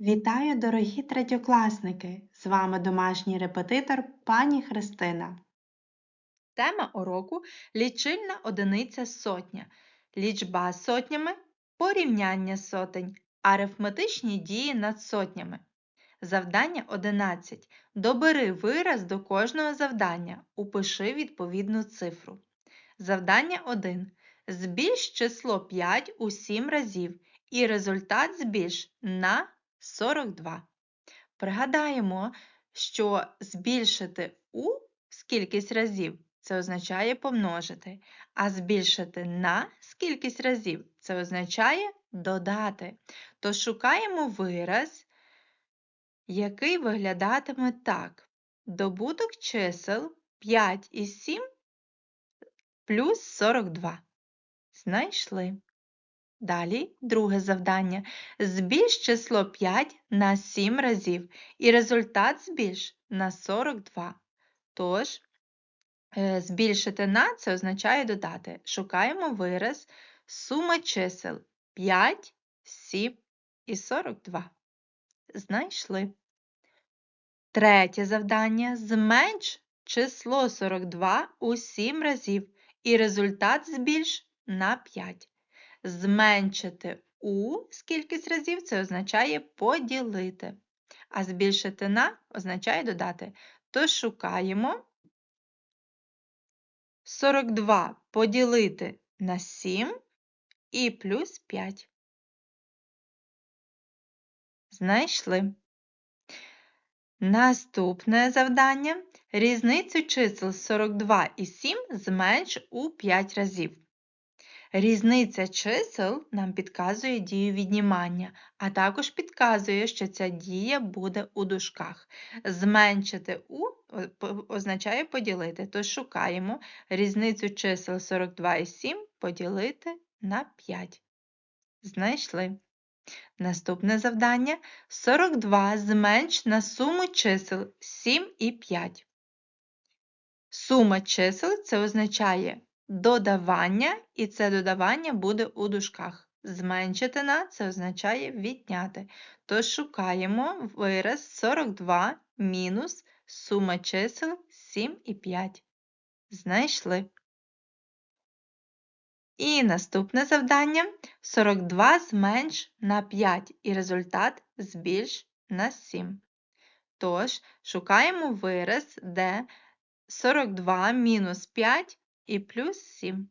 Вітаю, дорогі третьокласники! З вами домашній репетитор пані Христина. Тема уроку лічильна одиниця сотня. Лічба сотнями, порівняння сотень, арифметичні дії над сотнями. Завдання 11. Добери вираз до кожного завдання. Упиши відповідну цифру. Завдання 1. Збільш число 5 у 7 разів і результат збільш на 42. Пригадаємо, що збільшити у скількись разів це означає помножити, а збільшити на скількись разів це означає додати. То шукаємо вираз, який виглядатиме так. Добуток чисел 5 і 7 плюс 42. Знайшли. Далі друге завдання. Збільш число 5 на 7 разів і результат збільш на 42. Тож, е, збільшити на це означає додати. Шукаємо вираз сума чисел 5, 7 і 42. Знайшли. Третє завдання. Зменш число 42 у 7 разів і результат збільш на 5. Зменшити у скількись разів це означає поділити. А збільшити на означає додати. Тож шукаємо 42 поділити на 7 і плюс 5. Знайшли. Наступне завдання. Різницю чисел 42 і 7 зменш у 5 разів. Різниця чисел нам підказує дію віднімання, а також підказує, що ця дія буде у дужках. Зменшити у означає поділити, тож шукаємо різницю чисел 42 і 7 поділити на 5. Знайшли. Наступне завдання 42 зменш на суму чисел 7 і 5. Сума чисел це означає додавання, і це додавання буде у дужках. Зменшити на це означає відняти. Тож шукаємо вираз 42 мінус сума чисел 7 і 5. Знайшли. І наступне завдання 42 зменш на 5 і результат збільш на 7. Тож, шукаємо вираз, де 42 мінус 5 і плюс 7.